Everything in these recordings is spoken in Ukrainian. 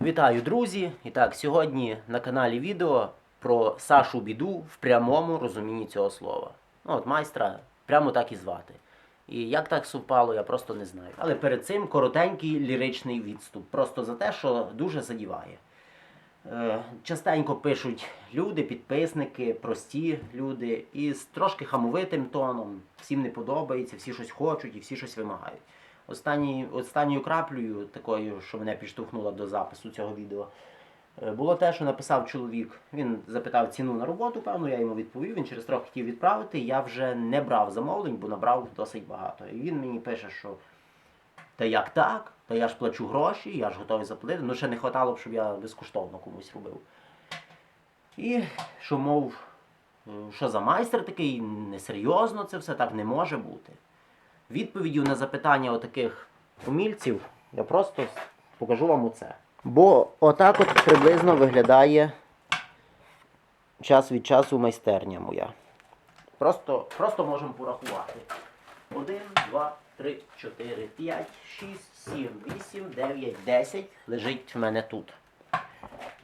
Вітаю, друзі! І так, сьогодні на каналі відео про Сашу Біду в прямому розумінні цього слова. Ну, от майстра прямо так і звати. І як так совпало, я просто не знаю. Але перед цим коротенький ліричний відступ. Просто за те, що дуже задіває. Е, частенько пишуть люди, підписники, прості люди, і з трошки хамовитим тоном. Всім не подобається, всі щось хочуть і всі щось вимагають. Останні, останньою краплею, такою, що мене підштовхнуло до запису цього відео, е, було те, що написав чоловік. Він запитав ціну на роботу, певно, я йому відповів. Він через трохи хотів відправити. Я вже не брав замовлень, бо набрав досить багато. І він мені пише, що та як так? Та я ж плачу гроші, я ж готовий заплатити. Ну ще не вистачало б, щоб я безкоштовно комусь робив. І що, мов, що за майстер такий, несерйозно це все так не може бути. Відповіддю на запитання отаких умільців я просто покажу вам оце. Бо отак от приблизно виглядає час від часу майстерня моя. Просто, просто можемо порахувати. 1, 2, 3, 4, 5, 6, 7, 8, 9, 10 лежить в мене тут.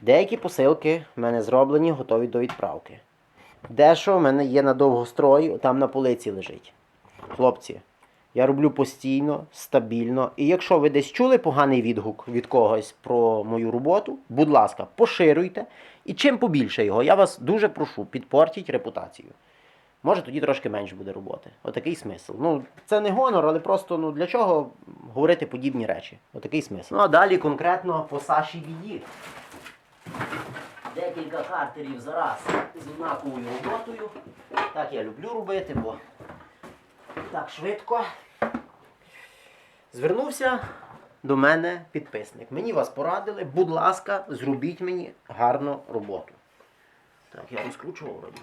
Деякі посилки в мене зроблені, готові до відправки. Дещо в мене є на довгострої, там на полиці лежить. Хлопці, я роблю постійно, стабільно. І якщо ви десь чули поганий відгук від когось про мою роботу, будь ласка, поширюйте. І чим побільше його, я вас дуже прошу, підпортіть репутацію. Може тоді трошки менше буде роботи. Отакий смисл. Ну, це не гонор, але просто ну, для чого говорити подібні речі? Отакий смисл. Ну а далі конкретно по Саші Біді. Декілька картерів за раз з однаковою роботою. Так я люблю робити, бо так швидко. Звернувся до мене підписник. Мені вас порадили, будь ласка, зробіть мені гарну роботу. Так, я розкручував вроді.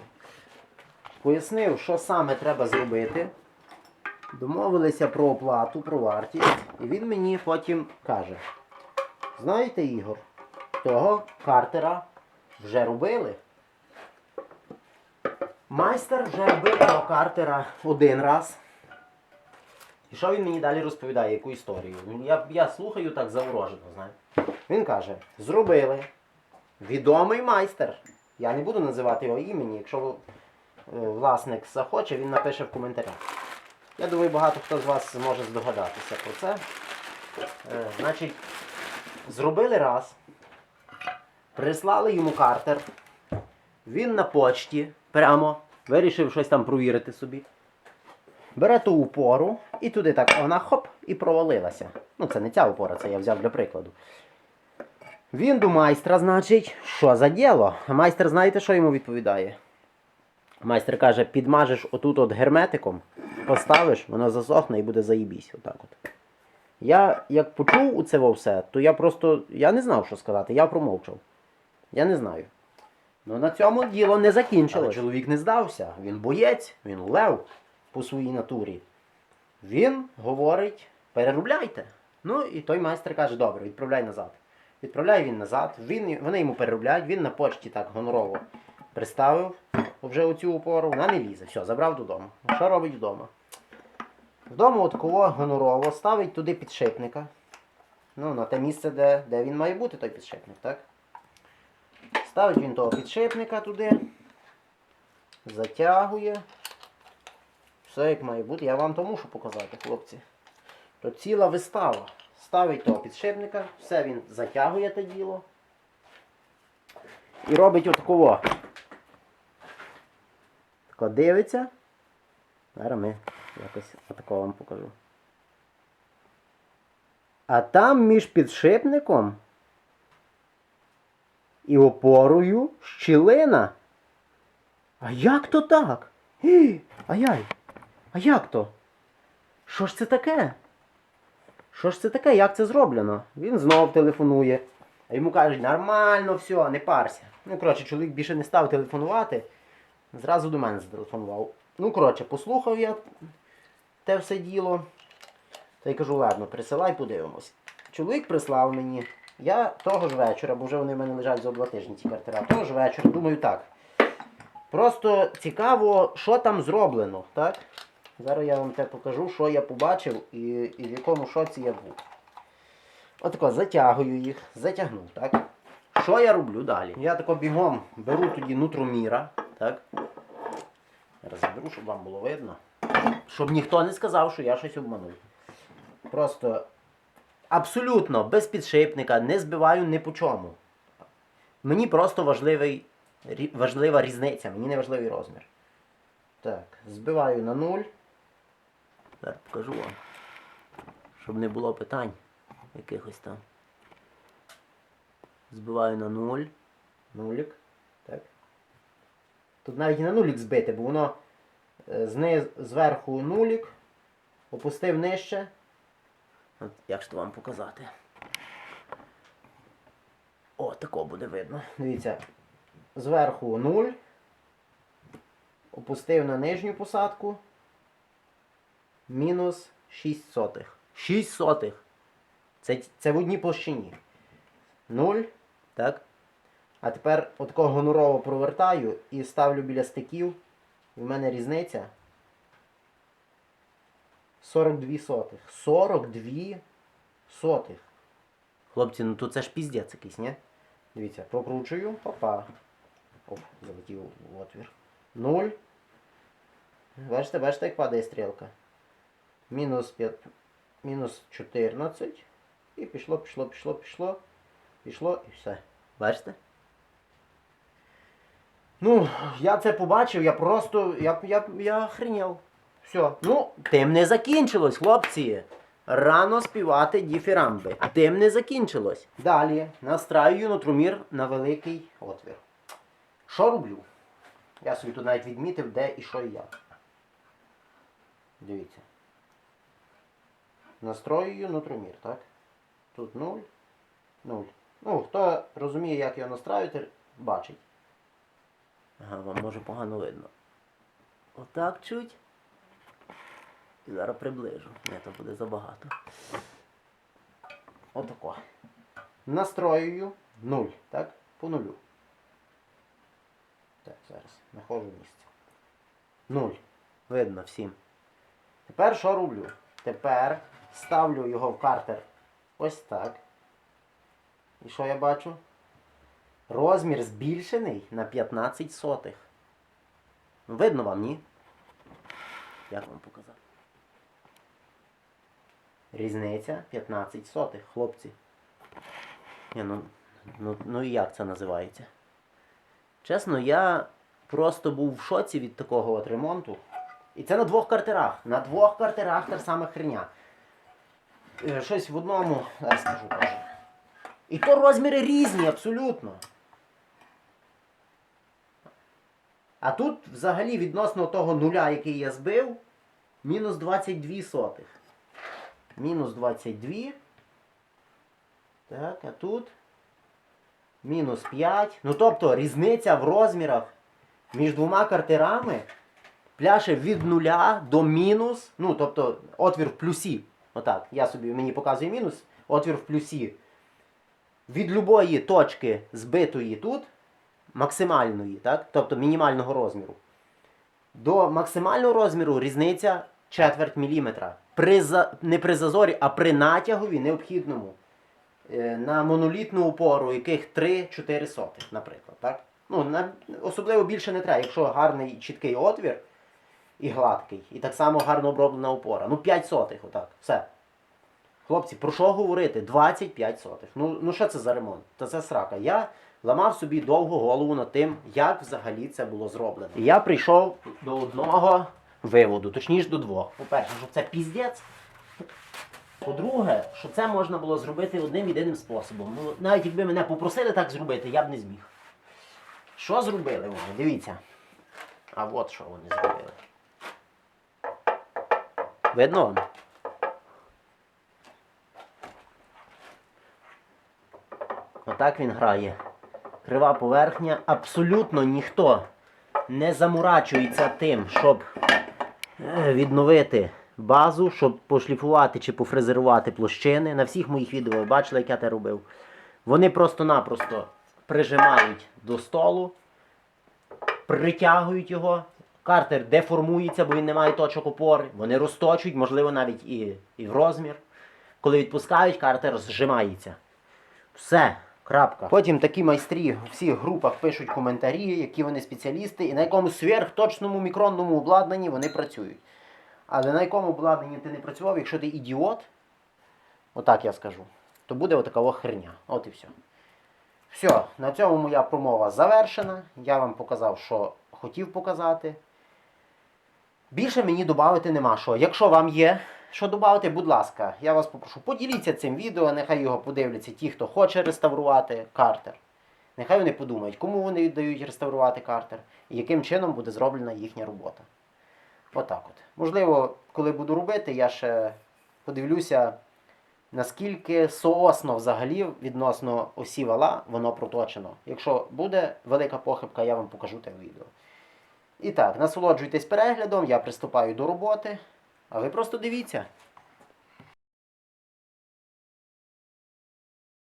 Пояснив, що саме треба зробити. Домовилися про оплату, про вартість. І він мені потім каже: знаєте, Ігор, того картера вже робили. Майстер вже робив того картера один раз. І що він мені далі розповідає, яку історію? Я, я слухаю так заворожено, знаєте. Він каже: зробили. Відомий майстер. Я не буду називати його імені, якщо е, власник захоче, він напише в коментарях. Я думаю, багато хто з вас зможе здогадатися про це. Е, значить, зробили раз. Прислали йому картер. Він на почті прямо вирішив щось там провірити собі. Бере ту упору і туди так вона хоп і провалилася. Ну, це не ця упора, це я взяв для прикладу. Він до майстра, значить, що за діло? А майстер, знаєте, що йому відповідає? Майстер каже, підмажеш отут от герметиком, поставиш, воно засохне і буде заїбісь. Отак от. Я як почув у це все, то я просто я не знав, що сказати, я промовчав. Я не знаю. Ну на цьому діло не закінчилось. Але чоловік не здався. Він боєць, він лев по своїй натурі. Він говорить, переробляйте. Ну і той майстер каже, добре, відправляй назад. Відправляє він назад, він, вони йому переробляють, він на почті так гонорово приставив вже оцю опору, вона не лізе. Все, забрав додому. Що робить вдома? Вдома от кого гонорово ставить туди підшипника. Ну, на те місце, де, де він має бути, той підшипник, так? Ставить він того підшипника туди, затягує. Все як має бути. Я вам то мушу показати, хлопці. То ціла вистава. Ставить того підшипника, все він затягує те діло. І робить отакого. Тако дивиться. Зараз ми якось отакого вам покажу. А там між підшипником і опорою щілина. А як то так? Ай-яй! А як то? Що ж це таке? Що ж це таке? Як це зроблено? Він знов телефонує. А йому кажуть, нормально, все, не парся. Ну, коротше, чоловік більше не став телефонувати. Зразу до мене зателефонував. Ну, коротше, послухав я те все діло. Та й кажу, ладно, присилай, подивимось. Чоловік прислав мені. Я того ж вечора, бо вже вони в мене лежать за два тижні ці картера. Того ж вечора, думаю, так. Просто цікаво, що там зроблено, так? Зараз я вам те покажу, що я побачив і, і в якому шоці я був. Отако затягую їх, затягнув, так? Що я роблю далі? Я тако бігом беру тоді нутроміра, так? Зараз щоб вам було видно. Щоб ніхто не сказав, що я щось обманув. Просто абсолютно без підшипника, не збиваю ні по чому. Мені просто важливий, важлива різниця, мені не важливий розмір. Так, збиваю на нуль. Зараз покажу вам. Щоб не було питань якихось там. Збиваю на нуль. Нулік. Так. Тут навіть і на нулік збити, бо воно е, зверху нулік, опустив нижче. От як ж то вам показати? О, тако буде видно. Дивіться. Зверху 0. Опустив на нижню посадку. Мінус 6 сотих. 6 сотих. Це, це в одній площині. 0. Так. А тепер отако гонорово провертаю і ставлю біля стиків. І в мене різниця 42 сотих. 42 сотих. Хлопці, ну то це ж піздець якийсь, ні? Дивіться, прокручую. Опа. Оп, залетів в отвір. 0. Бачите, бачите, як падає стрілка. Мінус 5. Мінус 14. І пішло, пішло, пішло, пішло. Пішло і все. Бачите? Ну, я це побачив, я просто. Я, я, я охренів. Все. Ну, тим не закінчилось, хлопці. Рано співати діфірамби. Тим не закінчилось. Далі настраюю нутрумір на великий отвір. Що роблю? Я собі тут навіть відмітив, де і що і як. Дивіться. Настроюю нутрумір, так? Тут 0. 0. Ну, хто розуміє, як його настраювати, бачить. Ага, вам може погано видно. Отак чуть. І зараз приближу. Ні, то буде забагато. Отако. Настроюю 0, так? По нулю. Так, зараз знаходжу місце. 0. Видно всім. Тепер що роблю? Тепер ставлю його в картер ось так. І що я бачу? Розмір збільшений на 15 сотих. Видно вам, ні? Як вам показати? Різниця 15 сотих, хлопці. Ні, ну, ну, ну і як це називається? Чесно, я просто був в шоці від такого от ремонту. І це на двох картерах. На двох картерах та ж сама херня. Е, Щось в одному, зараз скажу теж. І то розміри різні, абсолютно. А тут взагалі відносно того нуля, який я збив, мінус 22 сотих. Мінус 22. Так, а тут мінус 5. Ну тобто різниця в розмірах між двома картерами пляше від нуля до мінус. Ну, тобто отвір в плюсі. Отак. Я собі мені показує мінус, отвір в плюсі. Від любої точки збитої тут, максимальної, так? тобто мінімального розміру, до максимального розміру різниця четверть міліметра. При за... Не при зазорі, а при натягові необхідному. Е, На монолітну опору, яких 3-4 сотих, наприклад. Так? Ну, на... Особливо більше не треба, якщо гарний чіткий отвір і гладкий, і так само гарно оброблена опора. Ну, 5 сотих, отак. Все. Хлопці, про що говорити? 25 сотих. Ну, ну що це за ремонт? Та це срака. Я ламав собі довго голову над тим, як взагалі це було зроблено. І я прийшов до одного виводу, точніше до двох. По-перше, що це піздець. По-друге, що це можна було зробити одним єдиним способом. Ну, навіть якби мене попросили так зробити, я б не зміг. Що зробили вони? Дивіться. А от що вони зробили. Видно? Отак він грає. Крива поверхня. Абсолютно ніхто не заморачується тим, щоб е, відновити базу, щоб пошліфувати чи пофрезерувати площини. На всіх моїх відео ви бачили, як я це робив. Вони просто-напросто прижимають до столу, притягують його. Картер деформується, бо він не має точок опори. Вони розточують, можливо, навіть і, і в розмір. Коли відпускають, картер зжимається. Все, крапка. Потім такі майстрі в всіх групах пишуть коментарі, які вони спеціалісти, і на якому сверхточному мікронному обладнанні вони працюють. Але на якому обладнанні ти не працював, якщо ти ідіот, отак я скажу, то буде отака херня. От і все. Все, на цьому моя промова завершена. Я вам показав, що хотів показати. Більше мені додати нема що. Якщо вам є що додати, будь ласка, я вас попрошу, поділіться цим відео, нехай його подивляться ті, хто хоче реставрувати картер. Нехай вони подумають, кому вони віддають реставрувати картер і яким чином буде зроблена їхня робота. Отак от. Можливо, коли буду робити, я ще подивлюся, наскільки соосно взагалі відносно осі вала воно проточено. Якщо буде велика похибка, я вам покажу те відео. І так, насолоджуйтесь переглядом, я приступаю до роботи, а ви просто дивіться.